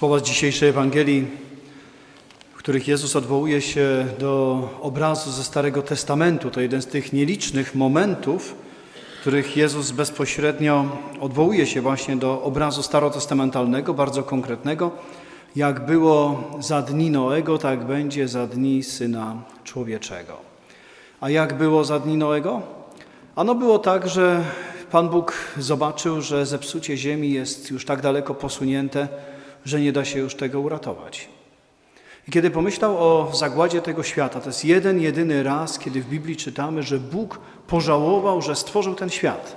Słowa z dzisiejszej Ewangelii, w których Jezus odwołuje się do obrazu ze Starego Testamentu, to jeden z tych nielicznych momentów, w których Jezus bezpośrednio odwołuje się właśnie do obrazu starotestamentalnego, bardzo konkretnego. Jak było za dni Noego, tak będzie za dni Syna Człowieczego. A jak było za dni Noego? Ano było tak, że Pan Bóg zobaczył, że zepsucie ziemi jest już tak daleko posunięte, że nie da się już tego uratować. I kiedy pomyślał o zagładzie tego świata, to jest jeden, jedyny raz, kiedy w Biblii czytamy, że Bóg pożałował, że stworzył ten świat.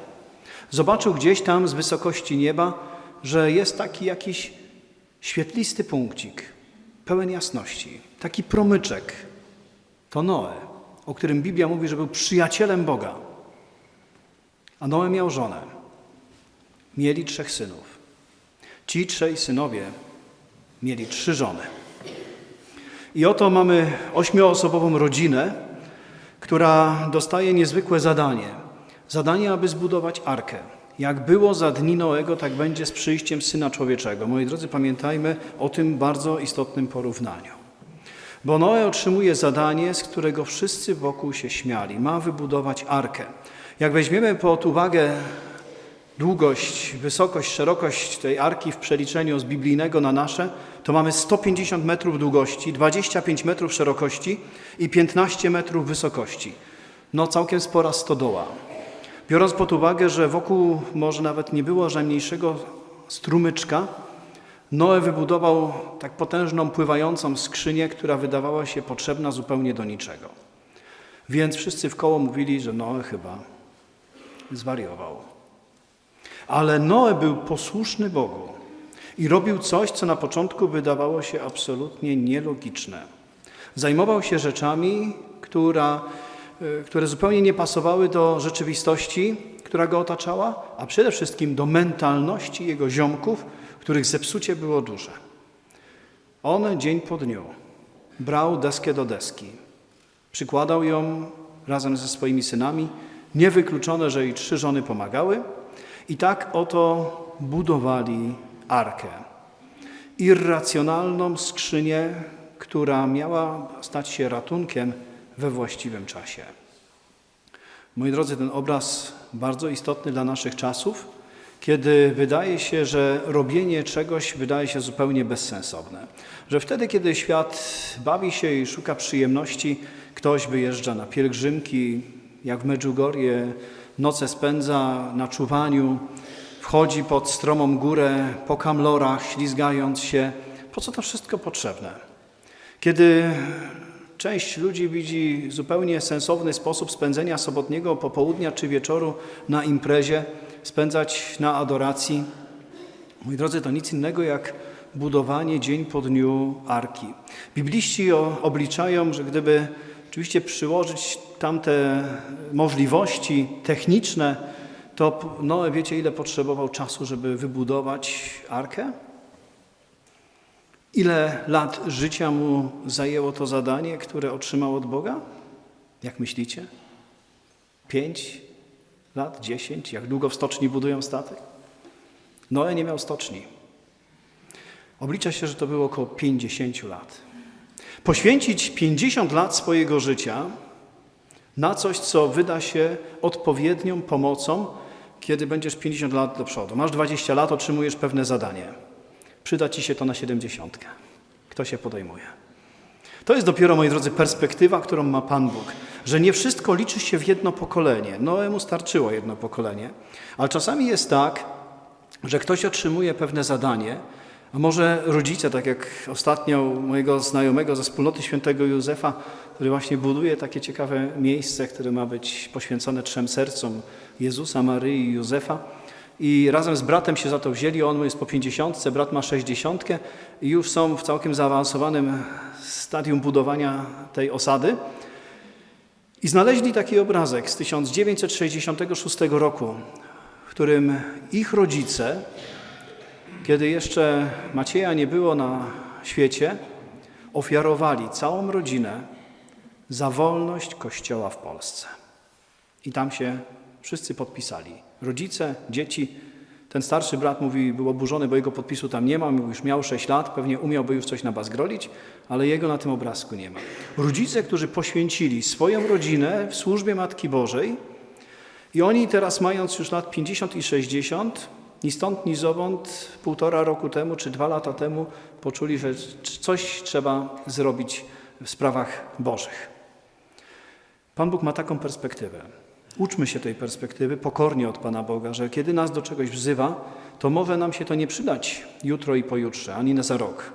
Zobaczył gdzieś tam z wysokości nieba, że jest taki jakiś świetlisty punkcik, pełen jasności, taki promyczek. To Noe, o którym Biblia mówi, że był przyjacielem Boga. A Noe miał żonę. Mieli trzech synów. Ci trzej synowie mieli trzy żony. I oto mamy ośmioosobową rodzinę, która dostaje niezwykłe zadanie. Zadanie, aby zbudować arkę. Jak było za dni Noego, tak będzie z przyjściem Syna Człowieczego. Moi drodzy, pamiętajmy o tym bardzo istotnym porównaniu. Bo Noe otrzymuje zadanie, z którego wszyscy wokół się śmiali. Ma wybudować arkę. Jak weźmiemy pod uwagę długość, wysokość, szerokość tej arki w przeliczeniu z biblijnego na nasze, to mamy 150 metrów długości, 25 metrów szerokości i 15 metrów wysokości. No całkiem spora stodoła. Biorąc pod uwagę, że wokół może nawet nie było najmniejszego strumyczka, Noe wybudował tak potężną, pływającą skrzynię, która wydawała się potrzebna zupełnie do niczego. Więc wszyscy w koło mówili, że Noe chyba zwariował. Ale Noe był posłuszny Bogu i robił coś, co na początku wydawało się absolutnie nielogiczne. Zajmował się rzeczami, która, y, które zupełnie nie pasowały do rzeczywistości, która go otaczała, a przede wszystkim do mentalności jego ziomków, których zepsucie było duże. On dzień po dniu brał deskę do deski, przykładał ją razem ze swoimi synami, niewykluczone, że i trzy żony pomagały, i tak oto budowali arkę. Irracjonalną skrzynię, która miała stać się ratunkiem we właściwym czasie. Moi drodzy, ten obraz bardzo istotny dla naszych czasów, kiedy wydaje się, że robienie czegoś wydaje się zupełnie bezsensowne. Że wtedy, kiedy świat bawi się i szuka przyjemności, ktoś wyjeżdża na pielgrzymki, jak w Medjugorje, noce spędza na czuwaniu, wchodzi pod stromą górę, po kamlorach, ślizgając się. Po co to wszystko potrzebne? Kiedy część ludzi widzi zupełnie sensowny sposób spędzenia sobotniego popołudnia czy wieczoru na imprezie, spędzać na adoracji, moi drodzy, to nic innego jak budowanie dzień po dniu arki. Bibliści obliczają, że gdyby oczywiście przyłożyć tamte możliwości techniczne, to Noe wiecie, ile potrzebował czasu, żeby wybudować arkę? Ile lat życia mu zajęło to zadanie, które otrzymał od Boga? Jak myślicie? Pięć lat, dziesięć? Jak długo w stoczni budują statek? Noe nie miał stoczni. Oblicza się, że to było około 50 lat. Poświęcić 50 lat swojego życia na coś, co wyda się odpowiednią pomocą, kiedy będziesz 50 lat do przodu. Masz 20 lat, otrzymujesz pewne zadanie. Przyda ci się to na 70. Kto się podejmuje? To jest dopiero, moi drodzy, perspektywa, którą ma Pan Bóg, że nie wszystko liczy się w jedno pokolenie. Noemu starczyło jedno pokolenie, ale czasami jest tak, że ktoś otrzymuje pewne zadanie, a może rodzice, tak jak ostatnio mojego znajomego ze wspólnoty świętego Józefa, który właśnie buduje takie ciekawe miejsce, które ma być poświęcone trzem sercom Jezusa, Maryi i Józefa. I razem z bratem się za to wzięli. On jest po pięćdziesiątce, brat ma sześćdziesiątkę i już są w całkiem zaawansowanym stadium budowania tej osady. I znaleźli taki obrazek z 1966 roku, w którym ich rodzice kiedy jeszcze Macieja nie było na świecie, ofiarowali całą rodzinę za wolność Kościoła w Polsce. I tam się wszyscy podpisali. Rodzice, dzieci, Ten starszy brat mówi, był oburzony, bo jego podpisu tam nie ma, już miał 6 lat, pewnie umiałby już coś nabazgrolić, ale jego na tym obrazku nie ma. Rodzice, którzy poświęcili swoją rodzinę w służbie Matki Bożej i oni teraz mając już lat 50 i 60, ni stąd, ni zowąd, półtora roku temu czy dwa lata temu poczuli, że coś trzeba zrobić w sprawach Bożych. Pan Bóg ma taką perspektywę. Uczmy się tej perspektywy pokornie od Pana Boga, że kiedy nas do czegoś wzywa, to może nam się to nie przydać jutro i pojutrze, ani na za rok,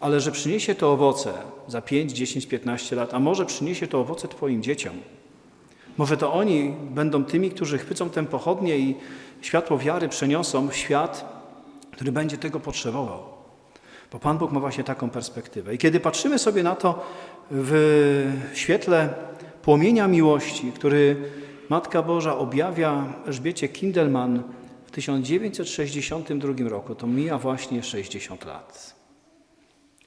ale że przyniesie to owoce za 5, 10, 15 lat, a może przyniesie to owoce Twoim dzieciom. Może to oni będą tymi, którzy chwycą tę pochodnię i światło wiary przeniosą w świat, który będzie tego potrzebował. Bo Pan Bóg ma właśnie taką perspektywę. I kiedy patrzymy sobie na to w świetle płomienia miłości, który Matka Boża objawia Elżbiecie Kindelman w 1962 roku, to mija właśnie 60 lat.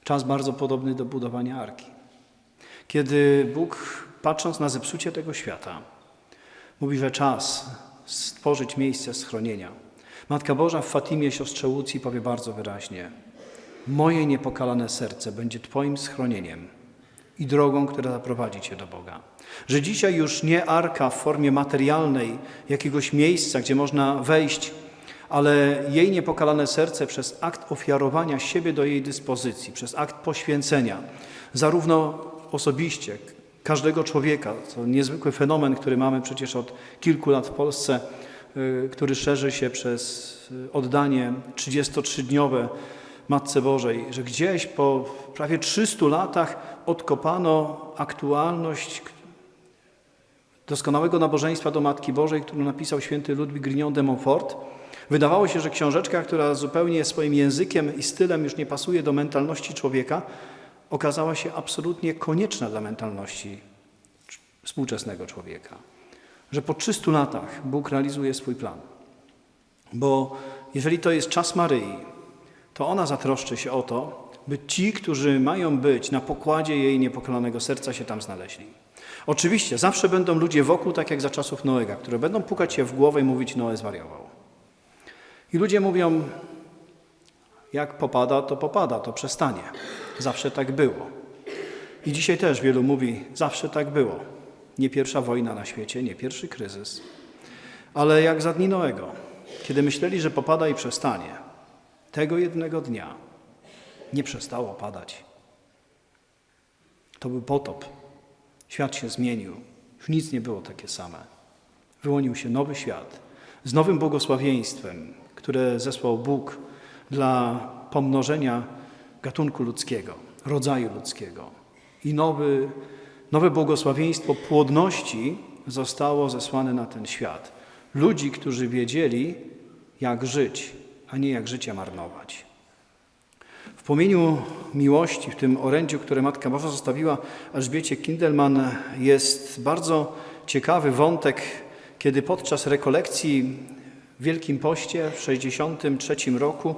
Czas bardzo podobny do budowania arki. Kiedy Bóg, patrząc na zepsucie tego świata, mówi, że czas stworzyć miejsce schronienia. Matka Boża w Fatimie, siostrze Łucji, powie bardzo wyraźnie: Moje niepokalane serce będzie Twoim schronieniem i drogą, która zaprowadzi Cię do Boga. Że dzisiaj już nie arka w formie materialnej, jakiegoś miejsca, gdzie można wejść, ale jej niepokalane serce przez akt ofiarowania siebie do jej dyspozycji, przez akt poświęcenia, zarówno osobiście, każdego człowieka, to niezwykły fenomen, który mamy przecież od kilku lat w Polsce, y, który szerzy się przez y, oddanie 33-dniowe Matce Bożej, że gdzieś po prawie 300 latach odkopano aktualność doskonałego nabożeństwa do Matki Bożej, którą napisał święty Ludwik Grignon de Montfort. Wydawało się, że książeczka, która zupełnie swoim językiem i stylem już nie pasuje do mentalności człowieka, okazała się absolutnie konieczna dla mentalności współczesnego człowieka. Że po 300 latach Bóg realizuje swój plan. Bo jeżeli to jest czas Maryi, to ona zatroszczy się o to, by ci, którzy mają być na pokładzie jej niepokalanego serca, się tam znaleźli. Oczywiście zawsze będą ludzie wokół, tak jak za czasów Noego, które będą pukać się w głowę i mówić, Noe zwariował. I ludzie mówią, jak popada, to popada, to przestanie. Zawsze tak było. I dzisiaj też wielu mówi, zawsze tak było. Nie pierwsza wojna na świecie, nie pierwszy kryzys. Ale jak za dni Noego, kiedy myśleli, że popada i przestanie, tego jednego dnia nie przestało padać. To był potop. Świat się zmienił. Już nic nie było takie same. Wyłonił się nowy świat z nowym błogosławieństwem, które zesłał Bóg dla pomnożenia gatunku ludzkiego, rodzaju ludzkiego. I nowy, nowe błogosławieństwo płodności zostało zesłane na ten świat. Ludzi, którzy wiedzieli, jak żyć, a nie jak życie marnować. W płomieniu miłości, w tym orędziu, które Matka Boża zostawiła Elżbiecie Kindelman, jest bardzo ciekawy wątek, kiedy podczas rekolekcji w Wielkim Poście w 63 roku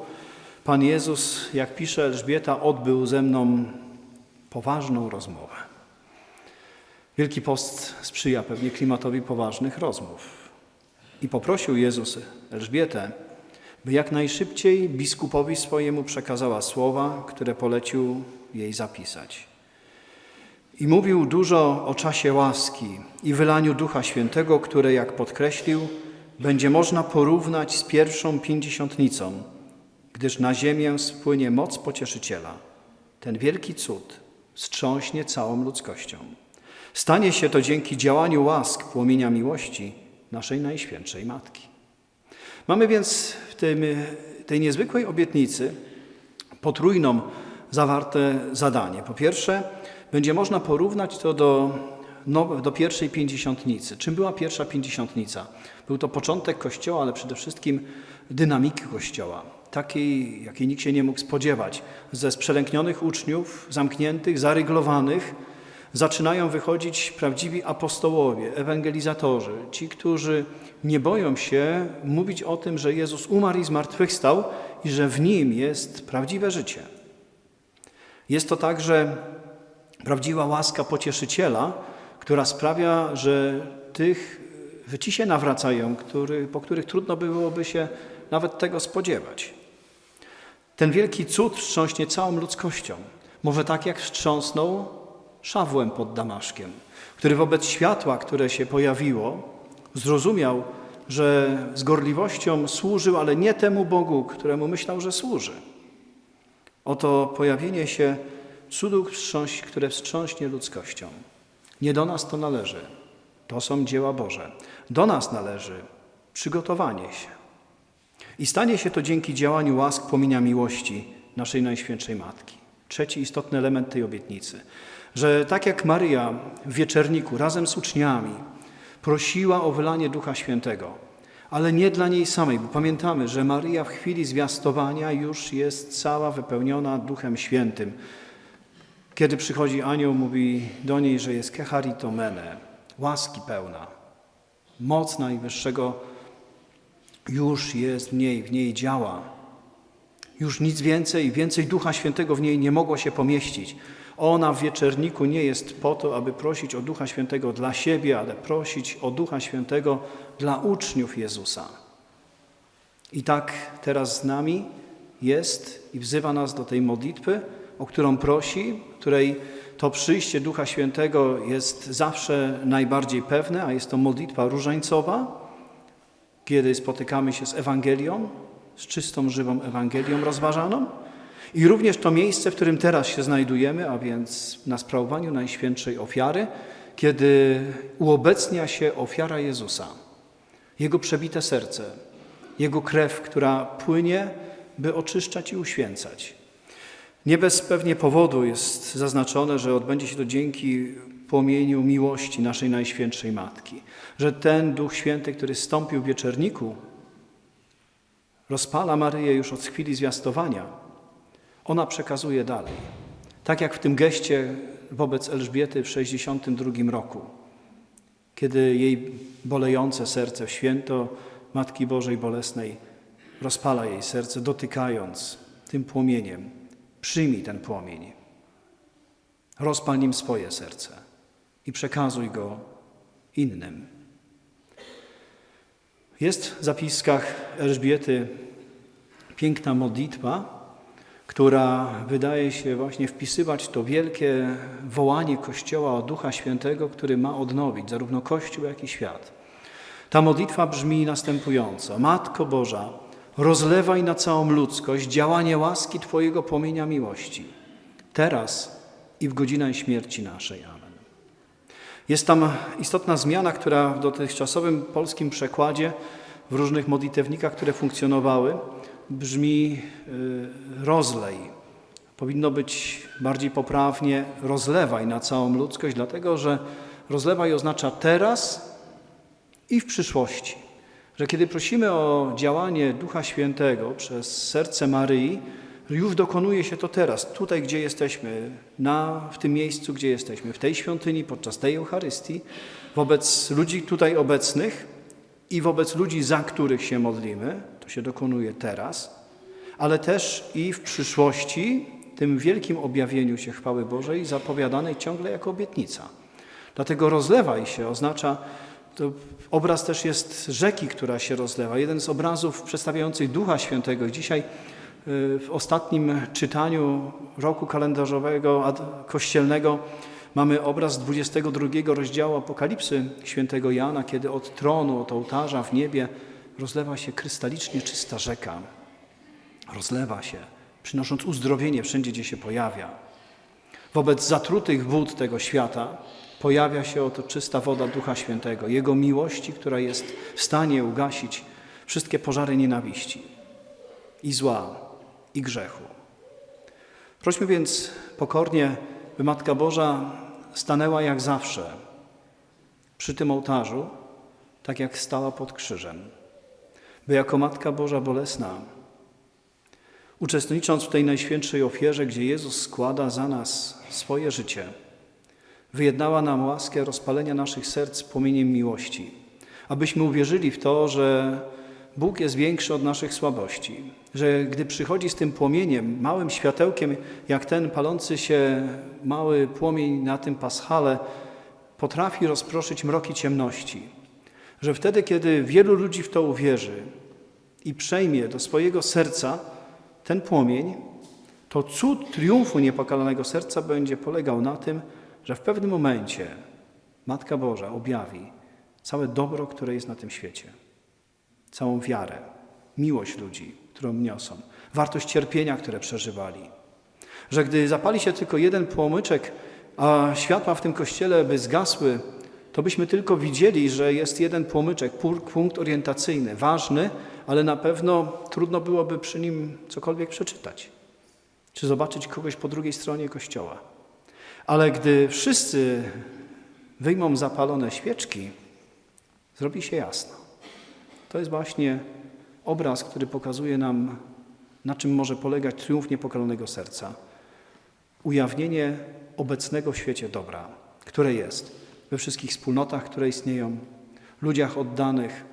Pan Jezus, jak pisze Elżbieta, odbył ze mną poważną rozmowę. Wielki Post sprzyja pewnie klimatowi poważnych rozmów. I poprosił Jezus Elżbietę, by jak najszybciej biskupowi swojemu przekazała słowa, które polecił jej zapisać. I mówił dużo o czasie łaski i wylaniu Ducha Świętego, które, jak podkreślił, będzie można porównać z pierwszą pięćdziesiątnicą, gdyż na ziemię spłynie moc pocieszyciela. Ten wielki cud wstrząśnie całą ludzkością. Stanie się to dzięki działaniu łask płomienia miłości naszej Najświętszej Matki. Mamy więc w tym, tej niezwykłej obietnicy potrójną zawarte zadanie. Po pierwsze, będzie można porównać to do, do pierwszej pięćdziesiątnicy. Czym była pierwsza pięćdziesiątnica? Był to początek Kościoła, ale przede wszystkim dynamiki Kościoła, takiej, jakiej nikt się nie mógł spodziewać. Ze sprzelęknionych uczniów, zamkniętych, zaryglowanych, zaczynają wychodzić prawdziwi apostołowie, ewangelizatorzy, ci, którzy nie boją się mówić o tym, że Jezus umarł i zmartwychwstał i że w Nim jest prawdziwe życie. Jest to także prawdziwa łaska pocieszyciela, która sprawia, że tych ci się nawracają, który, po których trudno byłoby się nawet tego spodziewać. Ten wielki cud wstrząśnie całą ludzkością. Może tak jak wstrząsnął Szawłem pod Damaszkiem, który wobec światła, które się pojawiło, zrozumiał, że z gorliwością służył, ale nie temu Bogu, któremu myślał, że służy. Oto pojawienie się cudu, które wstrząśnie ludzkością. Nie do nas to należy. To są dzieła Boże. Do nas należy przygotowanie się. I stanie się to dzięki działaniu łask płomienia miłości naszej Najświętszej Matki. Trzeci istotny element tej obietnicy, że tak jak Maryja w wieczerniku razem z uczniami prosiła o wylanie Ducha Świętego, ale nie dla niej samej, bo pamiętamy, że Maryja w chwili zwiastowania już jest cała wypełniona Duchem Świętym. Kiedy przychodzi anioł, mówi do niej, że jest kecharitomene, łaski pełna, moc Najwyższego już jest w niej, w niej działa. Już nic więcej, więcej Ducha Świętego w niej nie mogło się pomieścić. Ona w wieczerniku nie jest po to, aby prosić o Ducha Świętego dla siebie, ale prosić o Ducha Świętego dla uczniów Jezusa. I tak teraz z nami jest i wzywa nas do tej modlitwy, o którą prosi, której to przyjście Ducha Świętego jest zawsze najbardziej pewne, a jest to modlitwa różańcowa, kiedy spotykamy się z Ewangelią, z czystą, żywą Ewangelią rozważaną. I również to miejsce, w którym teraz się znajdujemy, a więc na sprawowaniu Najświętszej Ofiary, kiedy uobecnia się ofiara Jezusa, Jego przebite serce, Jego krew, która płynie, by oczyszczać i uświęcać. Nie bez pewnie powodu jest zaznaczone, że odbędzie się to dzięki płomieniu miłości naszej Najświętszej Matki. Że ten Duch Święty, który stąpił w wieczerniku, rozpala Maryję już od chwili zwiastowania. Ona przekazuje dalej. Tak jak w tym geście wobec Elżbiety w 62 roku, kiedy jej bolejące serce w święto Matki Bożej Bolesnej rozpala jej serce, dotykając tym płomieniem. Przyjmij ten płomień. Rozpal nim swoje serce i przekazuj go innym. Jest w zapiskach Elżbiety piękna modlitwa, która wydaje się właśnie wpisywać to wielkie wołanie Kościoła o Ducha Świętego, który ma odnowić zarówno Kościół, jak i świat. Ta modlitwa brzmi następująco: Matko Boża, rozlewaj na całą ludzkość działanie łaski Twojego płomienia miłości, teraz i w godzinę śmierci naszej. Amen. Jest tam istotna zmiana, która w dotychczasowym polskim przekładzie, w różnych modlitewnikach, które funkcjonowały, brzmi y, rozlej. Powinno być bardziej poprawnie rozlewaj na całą ludzkość, dlatego że rozlewaj oznacza teraz i w przyszłości. Że kiedy prosimy o działanie Ducha Świętego przez serce Maryi, już dokonuje się to teraz, tutaj, gdzie jesteśmy, na, w tym miejscu, gdzie jesteśmy, w tej świątyni, podczas tej Eucharystii, wobec ludzi tutaj obecnych i wobec ludzi, za których się modlimy, to się dokonuje teraz, ale też i w przyszłości, tym wielkim objawieniu się chwały Bożej, zapowiadanej ciągle jako obietnica. Dlatego rozlewaj się oznacza, to obraz też jest rzeki, która się rozlewa. Jeden z obrazów przedstawiających Ducha Świętego. Dzisiaj w ostatnim czytaniu roku kalendarzowego kościelnego mamy obraz 22 rozdziału Apokalipsy świętego Jana, kiedy od tronu, od ołtarza w niebie rozlewa się krystalicznie czysta rzeka. Rozlewa się, przynosząc uzdrowienie wszędzie, gdzie się pojawia. Wobec zatrutych wód tego świata pojawia się oto czysta woda Ducha Świętego, Jego miłości, która jest w stanie ugasić wszystkie pożary nienawiści i zła, i grzechu. Prośmy więc pokornie, by Matka Boża stanęła jak zawsze przy tym ołtarzu, tak jak stała pod krzyżem. By jako Matka Boża bolesna, uczestnicząc w tej najświętszej ofierze, gdzie Jezus składa za nas swoje życie, wyjednała nam łaskę rozpalenia naszych serc płomieniem miłości, abyśmy uwierzyli w to, że Bóg jest większy od naszych słabości, że gdy przychodzi z tym płomieniem, małym światełkiem, jak ten palący się mały płomień na tym paschale, potrafi rozproszyć mroki ciemności, że wtedy, kiedy wielu ludzi w to uwierzy, i przejmie do swojego serca ten płomień, to cud triumfu niepokalanego serca będzie polegał na tym, że w pewnym momencie Matka Boża objawi całe dobro, które jest na tym świecie, całą wiarę, miłość ludzi, którą niosą, wartość cierpienia, które przeżywali. Że gdy zapali się tylko jeden płomyczek, a światła w tym kościele by zgasły, to byśmy tylko widzieli, że jest jeden płomyczek, punkt orientacyjny, ważny, ale na pewno trudno byłoby przy nim cokolwiek przeczytać, czy zobaczyć kogoś po drugiej stronie kościoła. Ale gdy wszyscy wyjmą zapalone świeczki, zrobi się jasno. To jest właśnie obraz, który pokazuje nam, na czym może polegać triumf niepokalonego serca. Ujawnienie obecnego w świecie dobra, które jest we wszystkich wspólnotach, które istnieją, ludziach oddanych,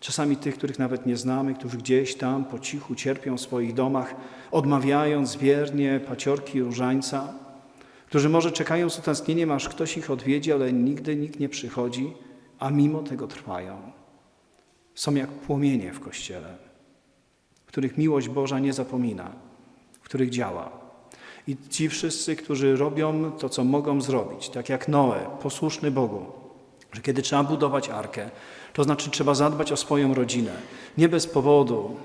czasami tych, których nawet nie znamy, którzy gdzieś tam po cichu cierpią w swoich domach, odmawiając wiernie paciorki różańca, którzy może czekają z utęsknieniem, aż ktoś ich odwiedzi, ale nigdy nikt nie przychodzi, a mimo tego trwają. Są jak płomienie w Kościele, w których miłość Boża nie zapomina, w których działa. I ci wszyscy, którzy robią to, co mogą zrobić, tak jak Noe, posłuszny Bogu, że kiedy trzeba budować arkę, to znaczy trzeba zadbać o swoją rodzinę. Nie bez powodu.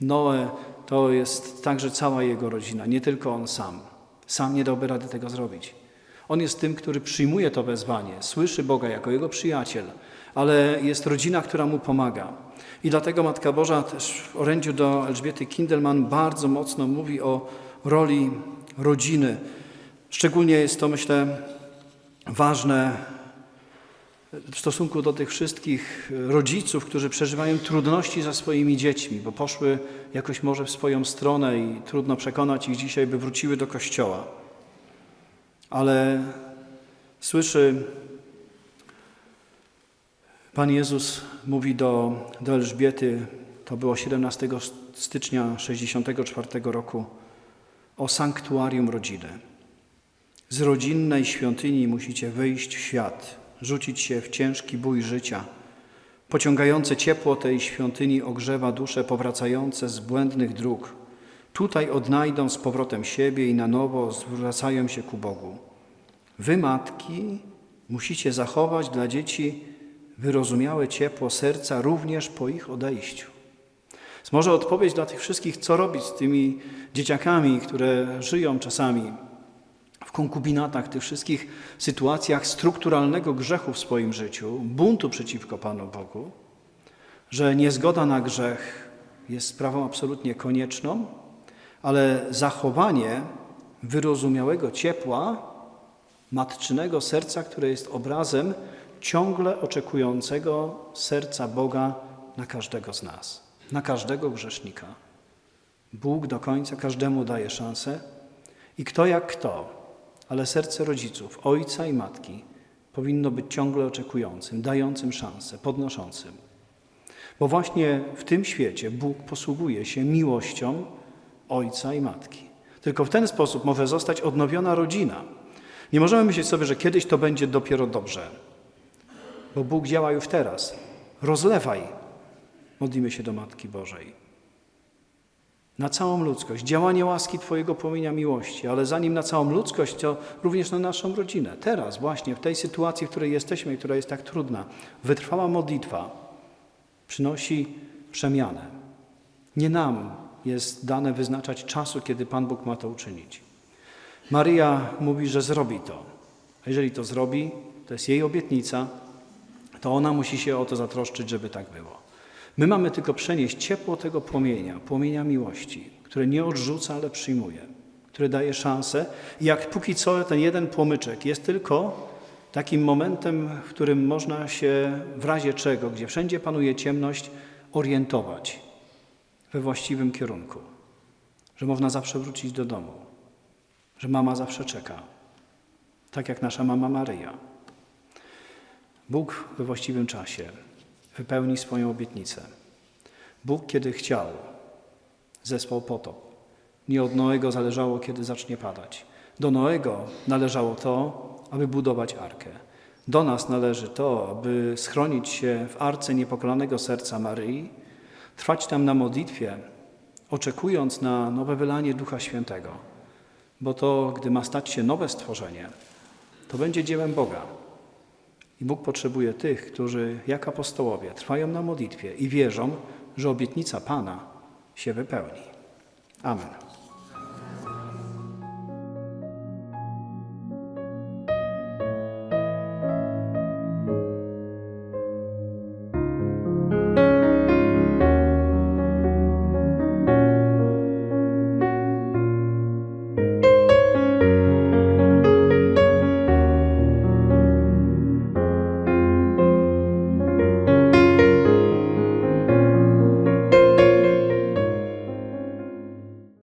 Noe to jest także cała jego rodzina, nie tylko on sam. Sam nie dałby rady tego zrobić. On jest tym, który przyjmuje to wezwanie, słyszy Boga jako jego przyjaciel, ale jest rodzina, która mu pomaga. I dlatego Matka Boża też w orędziu do Elżbiety Kindelman bardzo mocno mówi o roli rodziny. Szczególnie jest to, myślę, ważne w stosunku do tych wszystkich rodziców, którzy przeżywają trudności za swoimi dziećmi, bo poszły jakoś może w swoją stronę i trudno przekonać ich dzisiaj, by wróciły do kościoła. Ale słyszy, Pan Jezus mówi do, do Elżbiety, to było 17 stycznia 64 roku, o sanktuarium rodziny. Z rodzinnej świątyni musicie wyjść w świat, rzucić się w ciężki bój życia. Pociągające ciepło tej świątyni ogrzewa dusze powracające z błędnych dróg. Tutaj odnajdą z powrotem siebie i na nowo zwracają się ku Bogu. Wy, matki, musicie zachować dla dzieci wyrozumiałe ciepło serca również po ich odejściu. Jest może odpowiedź dla tych wszystkich, co robić z tymi dzieciakami, które żyją czasami w konkubinatach, tych wszystkich sytuacjach strukturalnego grzechu w swoim życiu, buntu przeciwko Panu Bogu, że niezgoda na grzech jest sprawą absolutnie konieczną, ale zachowanie wyrozumiałego ciepła matczynego serca, które jest obrazem ciągle oczekującego serca Boga na każdego z nas, na każdego grzesznika. Bóg do końca każdemu daje szansę i kto jak kto, ale serce rodziców, ojca i matki powinno być ciągle oczekującym, dającym szansę, podnoszącym. Bo właśnie w tym świecie Bóg posługuje się miłością ojca i matki. Tylko w ten sposób może zostać odnowiona rodzina. Nie możemy myśleć sobie, że kiedyś to będzie dopiero dobrze, bo Bóg działa już teraz. Rozlewaj. Modlimy się do Matki Bożej na całą ludzkość, działanie łaski Twojego płomienia miłości, ale zanim na całą ludzkość, to również na naszą rodzinę. Teraz, właśnie w tej sytuacji, w której jesteśmy, która jest tak trudna, wytrwała modlitwa przynosi przemianę. Nie nam jest dane wyznaczać czasu, kiedy Pan Bóg ma to uczynić. Maria mówi, że zrobi to. A jeżeli to zrobi, to jest jej obietnica, to ona musi się o to zatroszczyć, żeby tak było. My mamy tylko przenieść ciepło tego płomienia, płomienia miłości, które nie odrzuca, ale przyjmuje, które daje szansę. I jak póki co ten jeden płomyczek jest tylko takim momentem, w którym można się w razie czego, gdzie wszędzie panuje ciemność, orientować we właściwym kierunku. Że można zawsze wrócić do domu, że mama zawsze czeka, tak jak nasza mama Maryja. Bóg we właściwym czasie wypełni swoją obietnicę. Bóg, kiedy chciał, zesłał potop. Nie od Noego zależało, kiedy zacznie padać. Do Noego należało to, aby budować arkę. Do nas należy to, aby schronić się w arce niepokolanego serca Maryi, trwać tam na modlitwie, oczekując na nowe wylanie Ducha Świętego, bo to, gdy ma stać się nowe stworzenie, to będzie dziełem Boga. I Bóg potrzebuje tych, którzy jak apostołowie trwają na modlitwie i wierzą, że obietnica Pana się wypełni. Amen.